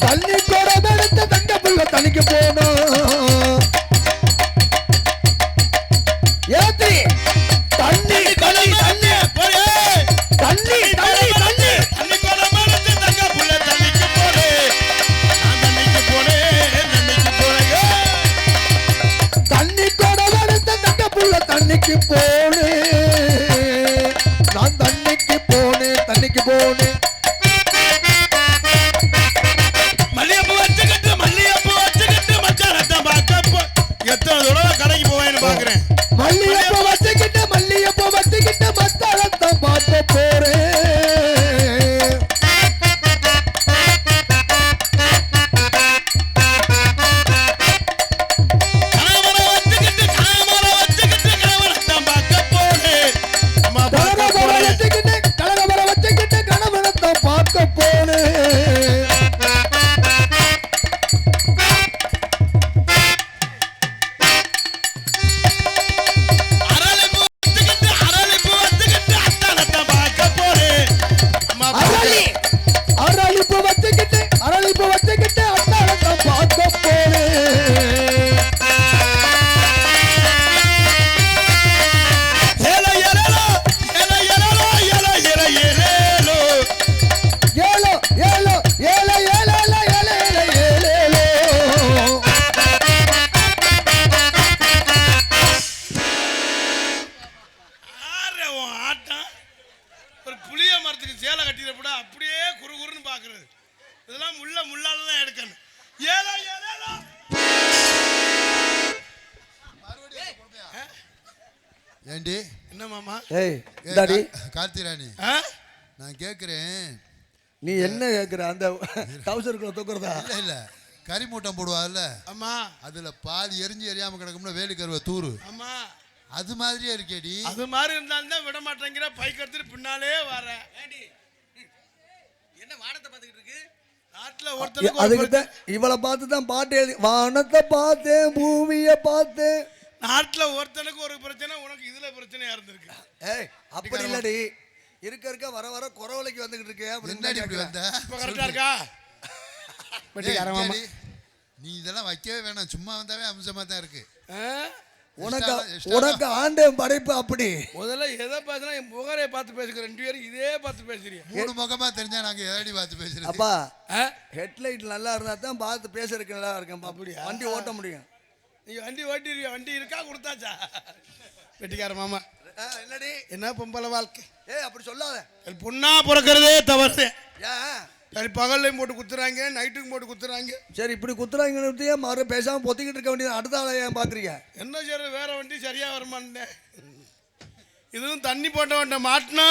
தண்ணி குடம் எடுத்து தங்க புள்ள தனிக்கு போனோம் கார்த்திராணி ஆ? நான் கேட்குறேன் நீ என்ன கேக்குற? அந்த டவுசருக்குள்ள தூக்குறதா? இல்ல இல்ல. கறி மூட்டம் போடுவாங்கல்ல அம்மா அதுல பால் எரிஞ்சு எரியாம கிடக்கும்ல வேலி கருவ தூரு அம்மா அது மாதிரியே இருக்கேடி. அது மாதிரி இருந்தாலும் தான் விட மாட்டேங்கிற பைக் எடுத்துட்டு பின்னாலே வர. என்ன வானத்தை பார்த்துக்கிட்டு இருக்கு? அதுக்கு இவளை பார்த்து தான் பாட்டு எழுதி வானத்தை பார்த்தேன் பூமியை பார்த்தேன். நாட்டுல ஒருத்தனுக்கு ஒரு பிரச்சனை உனக்கு இதுல பிரச்சனையா இருந்திருக்கு. ஏய் அப்படி இல்லடி. இருக்க இருக்க வர வர குறவலைக்கு வந்துகிட்டு இருக்கே என்னடி இப்படி வந்த? இப்ப கரெக்டா இருக்கா? நீ இதெல்லாம் வைக்கவே வேணாம். சும்மா வந்தாவே அம்சமா தான் இருக்கு? உனக்கு உனக்கு ஆண்டவன் படைப்பு அப்படி. முதல்ல எதை பேசுனா என் முகரை பார்த்து பேசுகிற ரெண்டு பேரும் இதே பார்த்து பேசுறீங்க மூணு முகமா தெரிஞ்சா நாங்க எதடி பார்த்து பேசுறது? அப்பா ஆ? ஹெட்லைட் நல்லா இருந்தா தான் பார்த்து பேசுறதுக்கு நல்லா இருக்கும். அப்படியா? வண்டி ஓட்ட முடியும். நீங்க வண்டி ஓட்டிருவியா வண்டி இருக்கா கொடுத்தாச்சா? வெட்டிக்கார மாமா. என்னடி? என்ன பொம்பளை வாழ்க்கை? ஏய் அப்படி சொல்லாத. சரி, பொண்ணா பிறக்கிறதே தவறு. ஏன் சரி பகல்லையும் போட்டு குத்துறாங்க நைட்டுக்கும் போட்டு குத்துறாங்க. சரி இப்படி குத்துறாங்கன்னு மறு பேசாம பொத்திக்கிட்டு இருக்க வேண்டியது அடுத்த ஆளை ஏன் பாக்குறீங்க? என்ன செய்யறது வேற வண்டி சரியா வருமானேன். இதுவும் தண்ணி போட்ட வண்ட மாட்டினா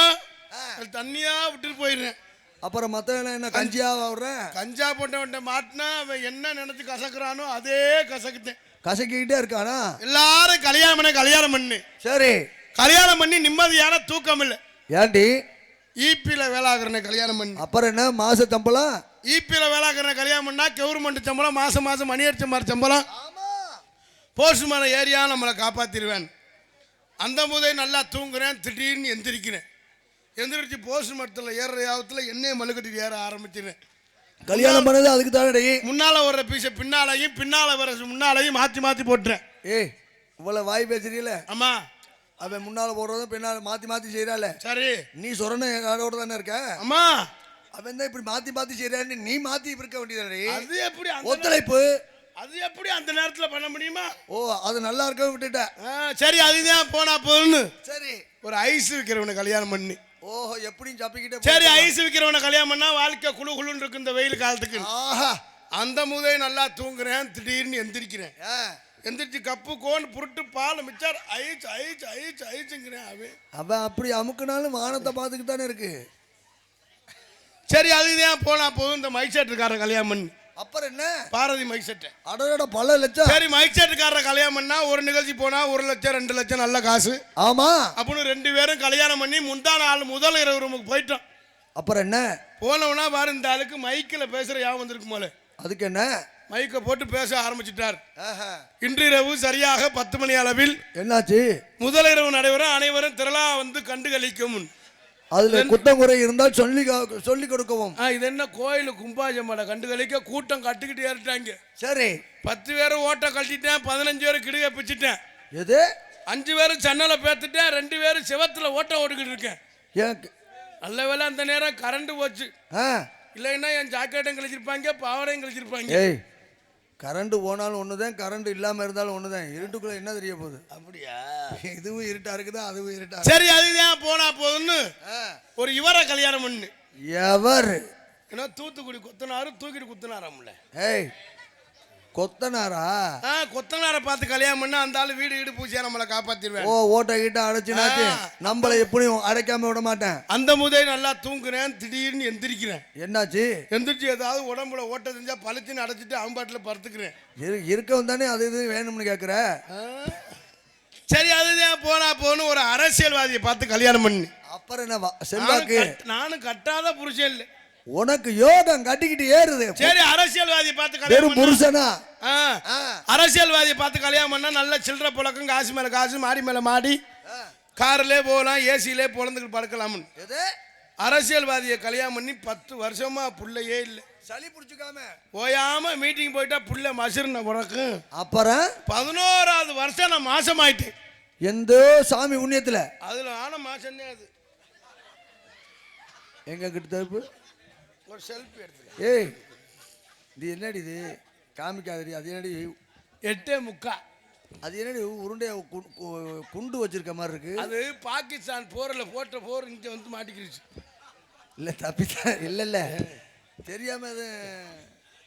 அது தண்ணியா விட்டுட்டு போயிடுறேன். அப்புறம் மத்தவங்க என்ன கஞ்சியா விடுறேன் கஞ்சா போட்ட வண்ட மாட்டினா அவன் என்ன நினைச்சு கசக்குறானோ அதே கசக்குத்தேன் கசக்கிக்கிட்டே இருக்கானா எல்லாரும் கல்யாணம் பண்ண கல்யாணம் பண்ணு. சரி. கல்யாணம் பண்ணி நிம்மதியான தூக்கம் இல்லை. ஏண்டி? ஈபியில வேலாகிறன கல்யாணம் பண்ணி. அப்புறம் என்ன மாச தம்பளம் ஈபியில வேலாகிறன கல்யாணம் பண்ணா கவர்மெண்ட் சம்பளம் மாசம் மாசம் மணி அடிச்ச மாதிரி சம்பளம். போஸ்ட்மேன் ஏரியா நம்மளை காப்பாத்திடுவேன். அந்த போதே நல்லா தூங்குறேன் திடீர்னு எந்திரிக்கிறேன். எந்திரிச்சு போஸ்ட் மரத்தில் ஏறுற யாவத்தில் என்னைய மல்லுக்கட்டி ஏற ஆரம்பிச்சிடுறேன் கல்யாணம் பண்ணது அதுக்கு தானடி. முன்னால வர்ற பீஸை பின்னாலையும் பின்னால வர முன்னாலையும் மாற்றி மாற்றி போட்டுறேன். ஏய் இவ்வளவு வாய் பேசுறீல ஆமா. அவன் முன்னால போடுறதும் பின்னால மாத்தி மாத்தி செய்யறால சரி. நீ சொரண அதோட தானே இருக்க? அம்மா அவன் தான் இப்படி மாத்தி மாத்தி செய்யறான்னு நீ மாத்தி இருக்க வேண்டியதாடி அது எப்படி ஒத்துழைப்பு. அது எப்படி அந்த நேரத்தில் பண்ண முடியுமா? ஓ அது நல்லா இருக்க விட்டுட்ட. சரி அதுதான் போனா போதுன்னு சரி. ஒரு ஐஸ் விற்கிறவனை கல்யாணம் பண்ணி. ஓஹோ எப்படியும் சப்பிக்கிட்டே சரி ஐஸ் விற்கிறவனை கல்யாணம் பண்ணா வாழ்க்கை குளு குளுன்னு இருக்கு இந்த வெயில் காலத்துக்கு. ஆஹா. அந்த முதே நல்லா தூங்குறேன் திடீர்னு எந்திரிக்கிறேன். எந்திரிச்சு கப்பு கோன் புருட்டு பால் மிச்சார் ஐஸ் ஐஸ் ஐஸ் ஐஸுங்கிறேன் அவன். அவன் அப்படி அமுக்குனாலும் வானத்தை பார்த்துக்கிட்டு தானே இருக்கு. சரி அதுதான் போனா போதும் இந்த மைசெட்டுக்காரர் கல்யாணம் பண்ணி. அப்புறம் என்ன? பாரதி மைசெட்டை அடோட பல லட்சம். சரி மைசெட்டுக்காரர் கல்யாணம் பண்ணா ஒரு நிகழ்ச்சி போனா ஒரு லட்சம் ரெண்டு லட்சம் நல்ல காசு. ஆமா. அப்படின்னு ரெண்டு பேரும் கல்யாணம் பண்ணி முந்தா நாள் முதல் இரவு ரூமுக்கு போயிட்டோம். அப்புறம் என்ன? போனவனா பாரு இந்த ஆளுக்கு மைக்கில் பேசுற யாவும் வந்திருக்கு போல. அதுக்கு என்ன? மைக்கை போட்டு பேச ஆரம்பிச்சிட்டார். இன்றிரவு சரியாக பத்து மணி அளவில் என்னாச்சு? முதலிரவு நடைபெறும் அனைவரும் திரளா வந்து கண்டு கழிக்கும் அதுல குத்தம் குறை இருந்தால் சொல்லி சொல்லி கொடுக்கவும். இது என்ன கோயில் கும்பாஜம்மலை கண்டு கழிக்க கூட்டம் கட்டுக்கிட்டு ஏறிட்டாங்க. சரி. பத்து பேர் ஓட்டை கழட்டிட்டேன் பதினஞ்சு பேர் கிடுக பிச்சுட்டேன். எது? அஞ்சு பேர் சன்னலை பேத்துட்டேன் ரெண்டு பேரும் செவத்துல ஓட்டம் ஓடிக்கிட்டு இருக்கேன். நல்ல வேளை அந்த நேரம் கரண்ட் போச்சு. இல்லைன்னா என் ஜாக்கெட்டும் கழிச்சிருப்பாங்க பாவடையும் கழிச்சிருப்பாங்க. ஏய் கரண்ட் போனாலும் ஒண்ணுதான் கரண்ட் இல்லாம இருந்தாலும் ஒண்ணுதான். இருட்டுக்குள்ள என்ன தெரிய போகுது? அப்படியா? இதுவும் இருட்டா இருக்குதா அதுவும் இருட்டா சரி அதுதான் போனா போதுன்னு ஆ. ஒரு இவரை கல்யாணம் பண்ணு. எவர்? ஏன்னா தூத்துக்குடி கொத்தனாரு தூக்கிட்டு குத்துனாராம்ல. ஏய் கொத்தனாரா? கொத்தனாரை பார்த்து கல்யாணம் பண்ணா அந்த ஆளு வீடு வீடு பூச்சியா நம்மளை காப்பாத்திடுவேன் ஓ ஓட்ட கீட்ட அடைச்சுனாச்சு. நம்மளை எப்படியும் அடைக்காம விட மாட்டேன். அந்த முதே நல்லா தூங்குறேன் திடீர்னு எந்திரிக்கிறேன். என்னாச்சு? எந்திரிச்சு ஏதாவது உடம்புல ஓட்ட தெரிஞ்சா பளிச்சுன்னு அடைச்சிட்டு அவன் பாட்டில் படுத்துக்கிறேன். இரு- இருக்கவும் தானே அது இது வேணும்னு கேக்குற? ஆ. சரி அதுதான் போனா போன்னு ஒரு அரசியல்வாதியை பார்த்து கல்யாணம் பண்ணு. அப்புறம் என்ன செல்வாக்கு. நானும் கட்டாத புருஷன் இல்லை. உனக்கு யோகம் கட்டிக்கிட்டு ஏறுது. சரி அரசியல்வாதியை பார்த்து கல்யாணம் வெறும் புருஷனா. அரசியல்வாதியை பார்த்து கல்யாணம் பண்ணா நல்ல சில்லற புழக்கம் காசு மேல காசு மாடி மேல மாடி. கார்லே போகலாம் ஏசிலே பொழந்துக்கிட்டு படுக்கலாம்னு. எது? அரசியல்வாதியை கல்யாணம் பண்ணி பத்து வருஷமா புள்ளையே இல்லை. சளி பிடிச்சுக்காம. ஓயாம மீட்டிங் போயிட்டா புள்ள மசுருன உனக்கும் அப்புறம்? பதினோராவது வருஷம் நான் மாசம் ஆயிட்டேன் எந்த சாமி புண்ணியத்துல? அதுல ஆன மாசம் அது. எங்க கிட்ட தப்பு? ஒரு செல்ஃபி எடுத்துக்க. ஏய் இது என்னடி இது? காமிக்காதடி அது என்னடி? எட்டே முக்கா. அது என்னடி? உருண்டைய குண்டு வச்சிருக்க மாதிரி இருக்கு. அது பாகிஸ்தான் போரில் போட்ட போர் இங்க வந்து மாட்டிக்கிடுச்சு இல்ல தப்பித்தான் இல்ல இல்ல. தெரியாம அது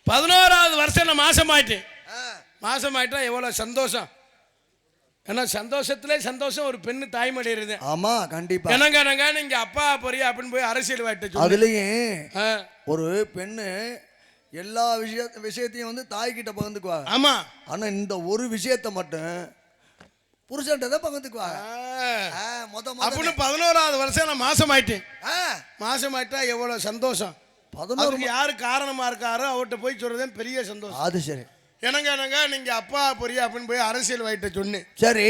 பதினோராவது வருஷம் நான் மாசம் ஆயிட்டேன் ஆ, மாசம் ஆயிட்டா எவ்வளவு சந்தோஷம். ஏன்னா சந்தோஷத்திலே சந்தோஷம் ஒரு பெண்ணு தாய்மடைகிறது ஆமா கண்டிப்பா. என்னங்க என்னங்க நீங்க அப்பா பொரியா அப்படின்னு போய் அரசியல் வாட்ட அதுலயும் ஒரு பெண்ணு எல்லா விஷய விஷயத்தையும் வந்து தாய்கிட்ட பகிர்ந்துக்குவாங்க ஆமா. ஆனா இந்த ஒரு விஷயத்த மட்டும் புருஷன்ட்ட தான் பகிர்ந்துக்குவாங்க ஆ. ஆ, மொத மொத அப்படின்னு பதினோராவது வருஷம் நான் மாசம் ஆயிட்டேன் மாசம் ஆயிட்டா எவ்வளவு சந்தோஷம். பதினோரு யாரு காரணமா இருக்காரோ அவர்கிட்ட போய் சொல்றதே பெரிய சந்தோஷம். அது சரி. என்னங்க என்னங்க நீங்க அப்பா பொரியா அப்படின்னு போய் அரசியல் வாயிட்ட சொன்னேன். சரி.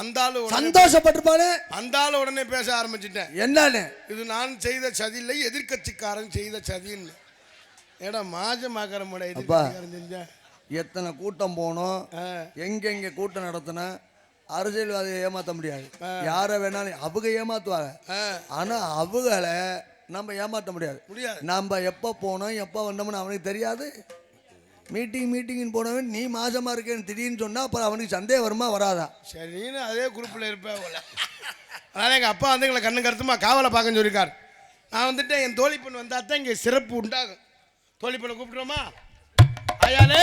அந்த ஆளு சந்தோஷப்பட்டிருப்பானு அந்த ஆளு உடனே பேச ஆரம்பிச்சிட்டேன். என்னன்னு? இது நான் செய்த சதி இல்லை எதிர்க்கட்சிக்காரன் செய்த சதின்னு. ஏடா மாஜமாக்கிற முறை எதிர்க்கட்சிக்காரன் செஞ்சா? எத்தனை கூட்டம் போனோம். எங்கெங்க கூட்டம் நடத்தினா அரசியல்வாதியை ஏமாத்த முடியாது. யாரை வேணாலும் அவங்க ஏமாத்துவாங்க. ஆனா அவங்கள நம்ம ஏமாத்த முடியாது. முடியாது. நம்ம எப்போ போனோம் எப்போ வந்தோம்னு அவனுக்கு தெரியாது. மீட்டிங் மீட்டிங்னு போனவன் நீ மாசமாக இருக்கேன்னு திடீர்னு சொன்னால் அப்புறம் அவனுக்கு சந்தேகம் வருமா வராதா? சரின்னு அதே குரூப்பில் இருப்பேன் போல அதனால் எங்கள் அப்பா வந்து எங்களை கண்ணு கருத்துமா காவலை பார்க்கன்னு சொல்லியிருக்கார். நான் வந்துட்டு என் தோழி பெண் வந்தால் தான் இங்கே சிறப்பு உண்டாகும். தோழி பெண்ணை கூப்பிட்டுருமா ஐயாலே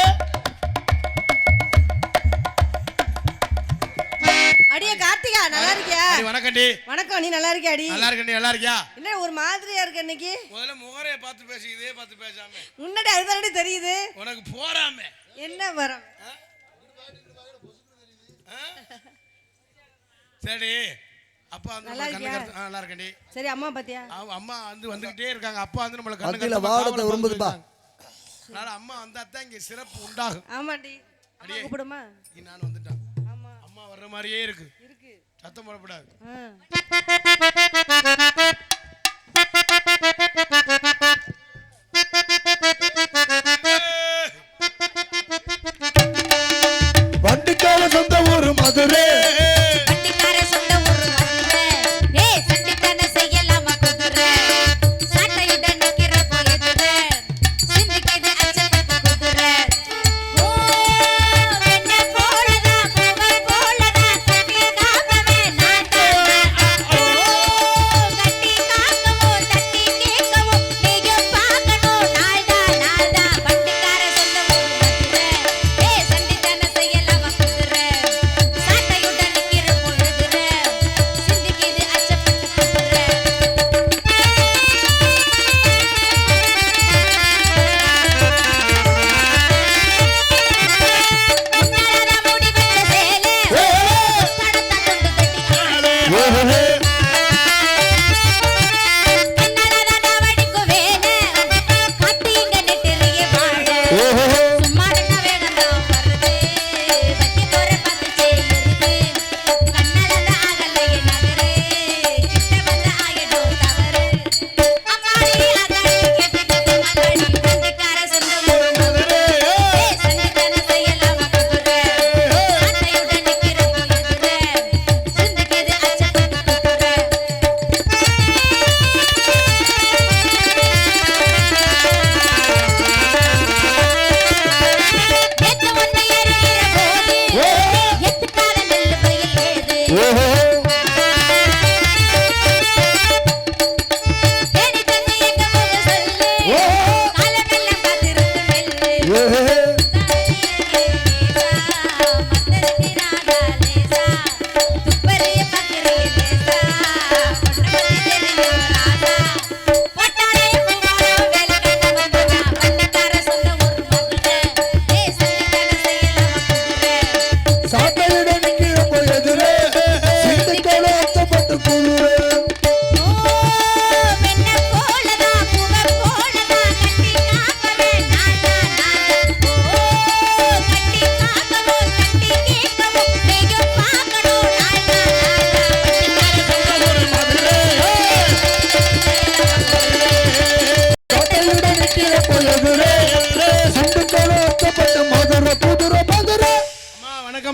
அடியே கார்த்திகா நல்லா இருக்கியா? அடி, வணக்கம்டி. வணக்கம் நீ நல்லா இருக்கியா அடி? நல்லா இருக்கண்டி நல்லா இருக்கியா? என்ன ஒரு மாதிரியா இருக்க இன்னைக்கு? முதல்ல முகரையை பார்த்து பேசி இதே பார்த்து பேசாம. முன்னாடி அதுதானடி தெரியுது? உனக்கு போறாமே. என்ன வரம்? சரி அப்பா வந்து நல்லா இருக்கண்டி சரி அம்மா பாத்தியா? அவ அம்மா வந்து வந்துகிட்டே இருக்காங்க. அப்பா வந்து நம்மளை விரும்புதுப்பா. அதனால அம்மா வந்தா தான் இங்கே சிறப்பு உண்டாகும். ஆமாண்டி. அம்மா அடியே. கூப்பிடுமா? நீ நான் வந்துட்டேன். வர்ற மாதிரியே இருக்கு. இருக்கு. சத்தம் போடக்கூடாது ஆ. வண்டிக்கார சொந்த ஊர் மதுரை.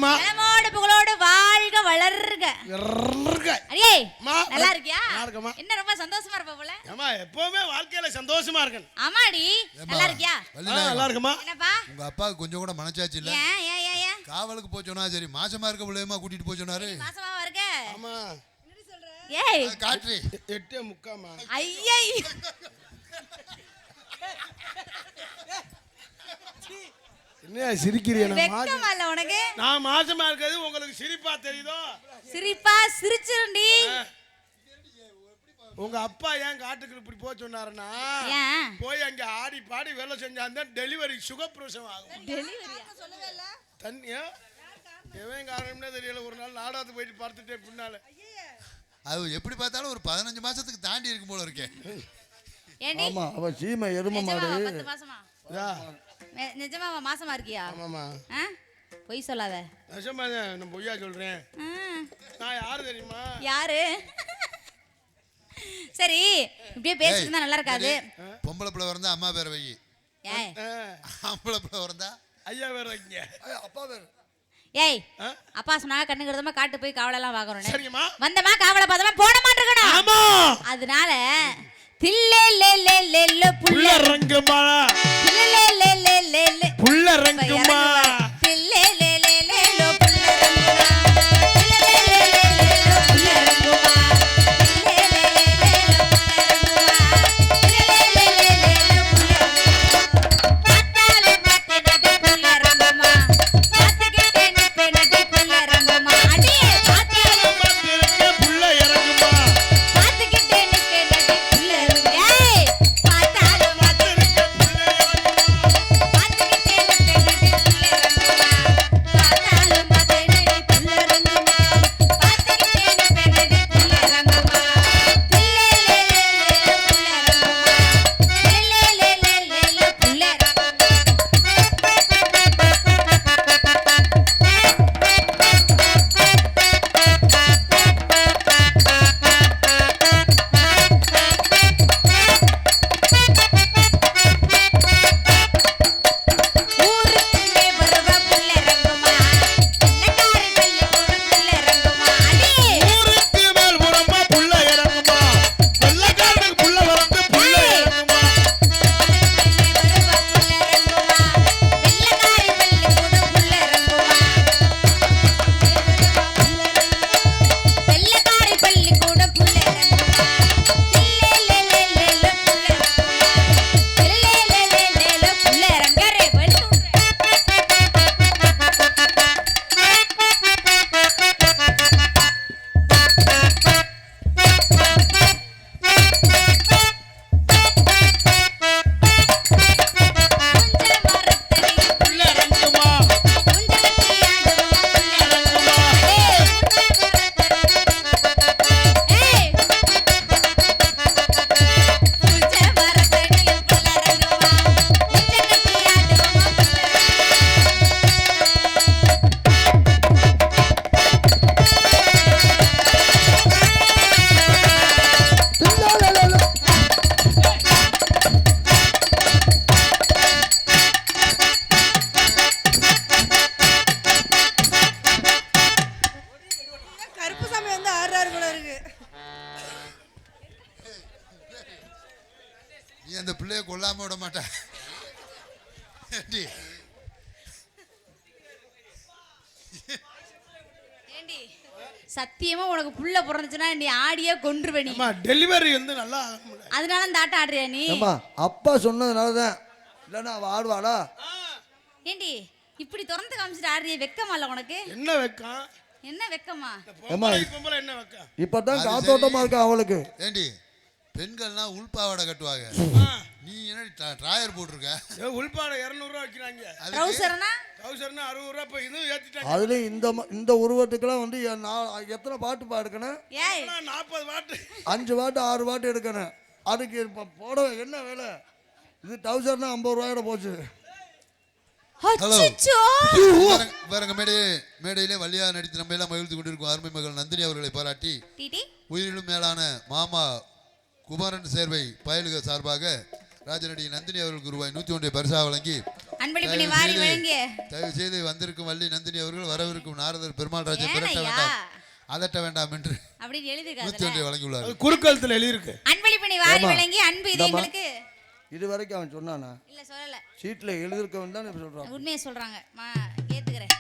வணக்கம்மா நலமோடு புகழோடு வாழ்க வளர்க. அடியே அம்மா, நல்லா இருக்கியா நல்லா. என்ன ரொம்ப சந்தோஷமா இருப்ப போல ஏம்மா எப்பவுமே வாழ்க்கையில சந்தோஷமா இருக்கணும் ஆமாடி நல்லா இருக்கியா நல்லா இருக்குமா என்னப்பா உங்க அப்பாவுக்கு கொஞ்சம் கூட மனச்சாச்சு இல்ல ஏன் ஏன் ஏன் ஏன் காவலுக்கு போச்சோனா சரி மாசமா இருக்க பிள்ளையமா கூட்டிட்டு போச்சோனாரு மாசமாவா இருக்க ஆமா ஏய் காற்று எட்டே முக்காமா ஐயை என்ன சிரிக்கிறீ நான் மாசம் வெக்கமா இல்ல உனக்கு. நான் மாசமா இருக்கிறது உங்களுக்கு சிரிப்பா தெரியுதோ? சிரிப்பா சிரிச்சிருண்டி. உங்க அப்பா ஏன் காட்டுக்கு இப்படி போக சொன்னாருன்னா போய் அங்க ஆடி பாடி வேலை செஞ்சாந்த டெலிவரி சுகப்பிரசவம் ஆகும். தண்ணியா எவன் காரணம்னே தெரியல. ஒரு நாள் நாடாத்து போயிட்டு பார்த்துட்டே பின்னால. அது எப்படி பார்த்தாலும் ஒரு பதினஞ்சு மாசத்துக்கு தாண்டி இருக்கும் போல இருக்கே. ஏண்டி? ஆமா அவ சீமை எரும மாடு. நிஜமாவா? பத்து மாசமா இருக்கியா? ஆமாமா ஆ? பொய் சொல்லாத. நிஜமா நான் பொய்யா சொல்றேன். நான் யாரு தெரியுமா? யாரு? சரி இப்படியே பேசிட்டு இருந்தா நல்லா இருக்காது பொம்பளை பிள்ளை பிறந்தா அம்மா பேரை வை. ஏய். ஆம்பளை பிள்ளை பிறந்தா ஐயா இங்க ஏய், அப்பா பேரு. ஏய்? அப்பா சொன்னா கண்ணு கிடந்தமா காட்டு போய் காவலெல்லாம் பார்க்கறோம் சரிங்கம்மா வந்தமா காவலை பார்த்தமா போட மாட்டிருக்கணும் ஆமா. அதனால தில்லே லே லே லே பிள்ளைய கொல்லாம விட மாட்ட ஏண்டி? சத்தியமா உனக்கு புள்ள பிறந்துச்சுன்னா நீ ஆடியே கொன்றுவ நீ. அம்மா டெலிவரி வந்து நல்லா. அதனால இந்த ஆட்டம் ஆடுறியா நீ? அப்பா சொன்னதுனால தான். இல்லைன்னா அவ ஆடுவாளா? ஏண்டி இப்படி திறந்து காமிச்சிட்டு ஆடுறிய வெக்கமா இல்ல உனக்கு? என்ன வெக்கம்? என்ன வெக்கமா? பொம்பளை என்ன வெக்கம்? இப்பதான் காத்தோட்டமா இருக்கா அவளுக்கு? ஏண்டி பெண்கள்லாம் உள்பாவாடை கட்டுவாங்க. நீ என்ன ட்ராயர் போட்டிருக்க? உள்பாடை இரநூறுவா வைக்கிறாங்க. ட்ரௌசர்னா? தௌசண்ட்னா அறுபது ரூபா இப்போ இதுவும் ஏற்றிட்டாங்க அதுலயும் இந்த ம- இந்த உருவத்துக்கெல்லாம் வந்து என் நா- எத்தனை பாட்டு பா எடுக்கணும்? ஏய். நாற்பது வாட்டு. அஞ்சு பாட்டு ஆறு பாட்டு எடுக்கணும். அதுக்கு இப்போ போட என்ன வேலை? இது தௌசண்ட்னா ஐம்பது ரூபாயோட போச்சு. பாருங்க- மேடை மேடையிலே வழியாக நடித்து நம்ம எல்லாம் மகிழ்ந்து கொண்டிருக்கும் அருமை மகள் நந்தினி அவர்களை பாராட்டி டிடி? உயிரிலும் மேலான மாமா குமாரன் சேர்வை பயலுக சார்பாக ராஜநடி நந்தினி அவர்களுக்கு ரூபாய் நூற்றி ஒன்றை பரிசாக வழங்கி தயவு வாரி செய்து- வந்திருக்கும் வள்ளி நந்தினி அவர்கள் வரவிருக்கும் நாரதர் பெருமாள் ராஜன்? வேண்டாம். அதட்ட வேண்டாம் என்று எழுதிருக்காங்க ஒன்றை வழங்கியுள்ளார் குறுக்கழுத்தில் எழுதியிருக்கு. அன்பளிப்பணி வாரி? வழங்கி அன்பு இது. எங்களுக்கு. இது வரைக்கும் அவன் சொன்னானா? இல்ல சொல்லல. சீட்டில் எழுதிருக்கவன் தான் இப்ப சொல்கிறான் உண்மையை சொல்றாங்க. மா ஏத்துக்கிறேன்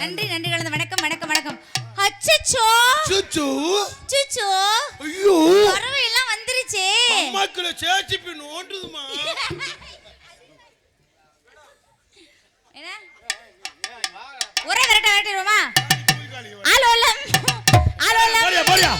நன்றி நன்றி கலந்த வணக்கம் வணக்கம் வணக்கம். அச்சச்சோ! சுச்சு. சுச்சோ. ஐயோ. பறவை எல்லாம் வந்துருச்சே அம்மாக்களை சேச்சி பின் ஓட்டுதுமா என்ன? ஒரே விரட்ட விரட்டிடுவோமா? ஆலோலம் ஆலோலம் போறியா போறியா?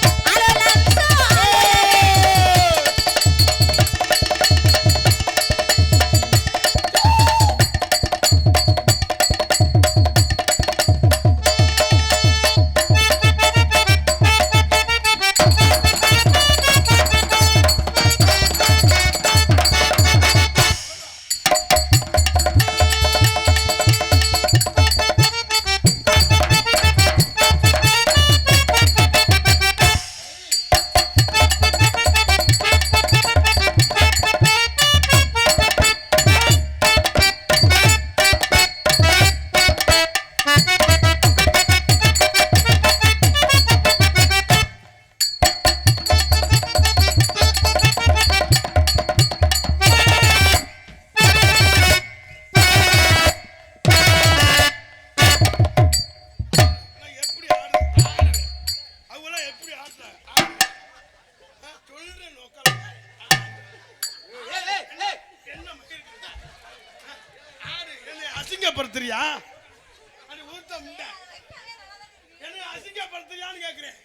கேக்குறேன்.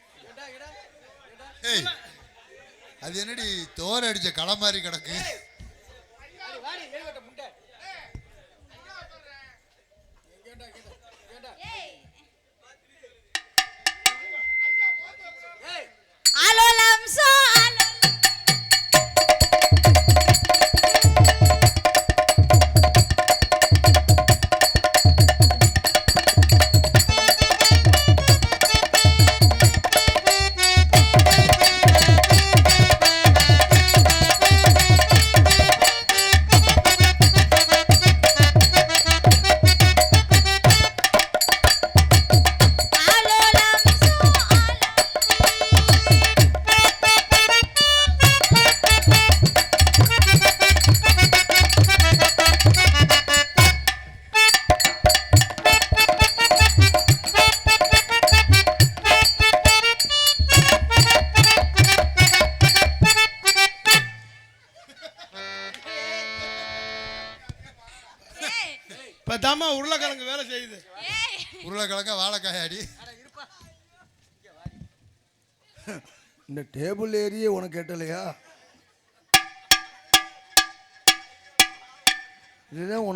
ஏய் அது என்னடி தோர அடிச்ச களை மாதிரி கிடக்கு.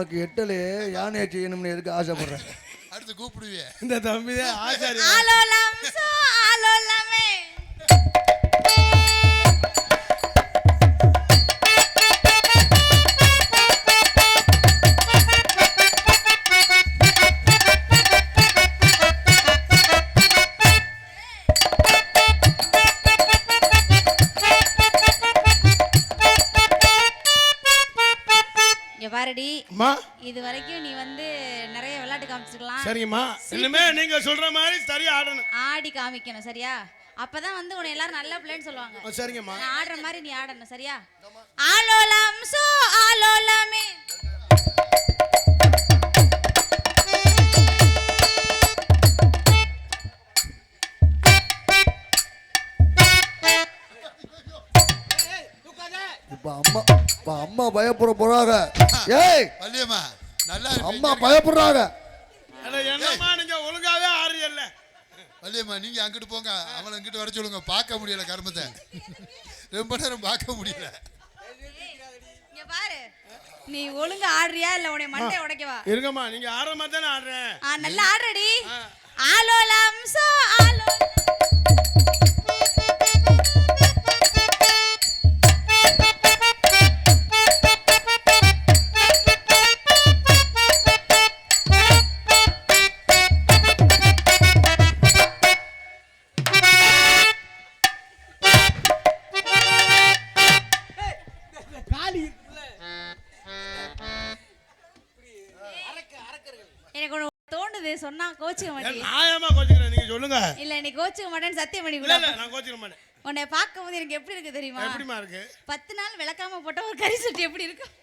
உனக்கு எட்டலையே யானையை செய்யணும்னு எதுக்கு ஆசைப்படுறேன் அடுத்து கூப்பிடுவியே. இந்த தம்பி தான் ஆலோலம் சோ ஆலோலமே. இது வரைக்கும் நீ வந்து நிறைய விளையாட்டு காமிச்சிருக்கலாம். சரிங்கம்மா இனிமே நீங்க சொல்ற மாதிரி சரியா ஆடணும். ஆடி காமிக்கணும் சரியா? அப்பதான் வந்து உன்னை எல்லாரும் நல்ல பிள்ளைன்னு சொல்லுவாங்க. சரிங்கம்மா. நான் ஆடுற மாதிரி நீ ஆடணும் சரியா? ஆலோலம் சோ ஆலோலமே. அம்மா இப்ப அம்மா பயப்பட போறாங்க. ஏய் வள்ளியம்மா நல்லா அம்மா பயப்படுறாங்க. அட என்னம்மா நீங்க ஒழுங்காவே ஆடுறீல்ல வள்ளியம்மா நீங்க அங்கிட்டு போங்க. அவளை இங்கிட்டு வர சொல்லுங்க. பார்க்க முடியல கர்மத்தை. ரொம்ப நேரம் பார்க்க முடியல. பாரு. நீ ஒழுங்கா ஆடுறியா? இல்ல உன்னை மண்டை உடைக்கவா இருங்கம்மா நீங்க ஆடுற மாதிரி தானே ஆடுறேன். ஆ நல்லா ஆடுறடி. ஆலோலம் சோ ஆலோலம். சொன்னா கோச்சுக்க மாட்டேன். நியாயமா கோச்சிக்கிறேன் நீங்க சொல்லுங்க. இல்ல நீ கோச்சுக்க மாட்டேன்னு சத்தியம் பண்ணி இல்ல கொடு இல்ல நான் கோச்சிக்க மாட்டேன். உன்னை பார்க்கும்போது எனக்கு எப்படி இருக்கு தெரியுமா? எப்படிமா இருக்கு? பத்து நாள் விளக்காம போட்ட ஒரு கறி சட்டி எப்படி இருக்கும்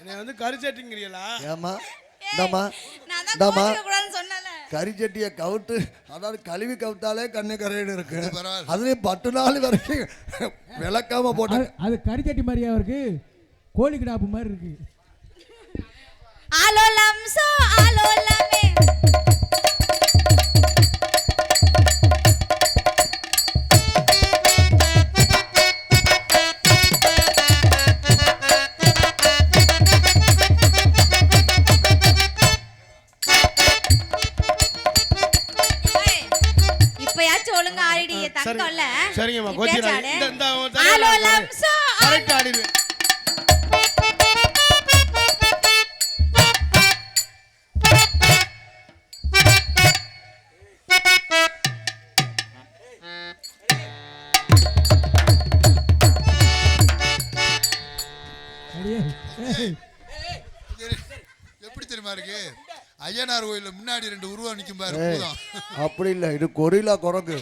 நீ வந்து ஏமா நான் தான் இந்தாம்மா. கோச்சுக்க கூடாதுன்னு சொன்னல கறிச்சட்டியை கவுட்டு அதாவது கழுவி கவுத்தாலே கண்ணு கரையிடு இருக்கு. அதுலயும் பத்து நாள் வரைக்கும் விளக்காம போட்ட அது- கறிச்சட்டி மாதிரியா இருக்கு? கோழி கிடாப்பு மாதிரி இருக்கு. ஆலோலம் சோ ஆலோலமே ஐயனார் கோயில்ல முன்னாடி ரெண்டு உருவம் நிக்கும் பாரு பூதம். அப்படி இல்லை இது கொரிலா குரங்கு.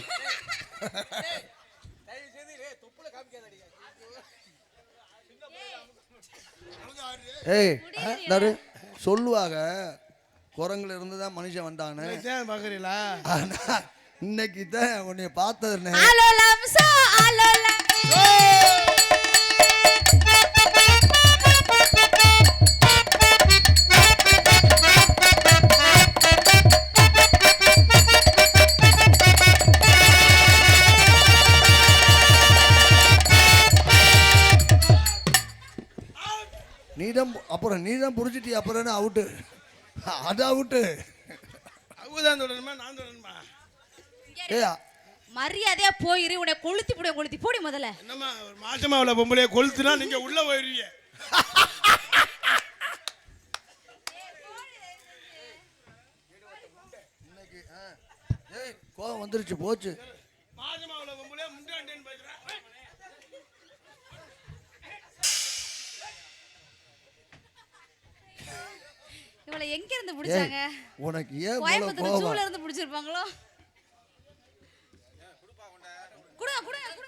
ஏய் தாரு சொல்லுவாங்க குரங்குல இருந்து தான் மனுஷன் வந்தான்னு பாக்குறீங்களா? ஆனா இன்னைக்கு தான் உன்னை பார்த்ததுன்னு அப்புறம் நீ தான் பிடிச்சிட்டி அப்புறம் அவுட்டு அது அவுட்டு அவங்க தான் தொடரணுமா நான் தொடரணுமா ஏ மரியாதையா போயிரு உன்னை கொளுத்தி புடிய கொளுத்தி போடி முதல்ல. என்னம்மா ஒரு மாசமா உள்ள பொம்பளைய கொளுத்துனா நீங்க உள்ள போயிருவீங்க. ஏய் கோவம் வந்துருச்சு போச்சு. மாசமா இவளை எங்க இருந்து பிடிச்சாங்க? உனக்கு ஏன் கோயம்புத்தூர் ஜூல இருந்து பிடிச்சிருப்பாங்களோ? குடுங்க குடுங்க.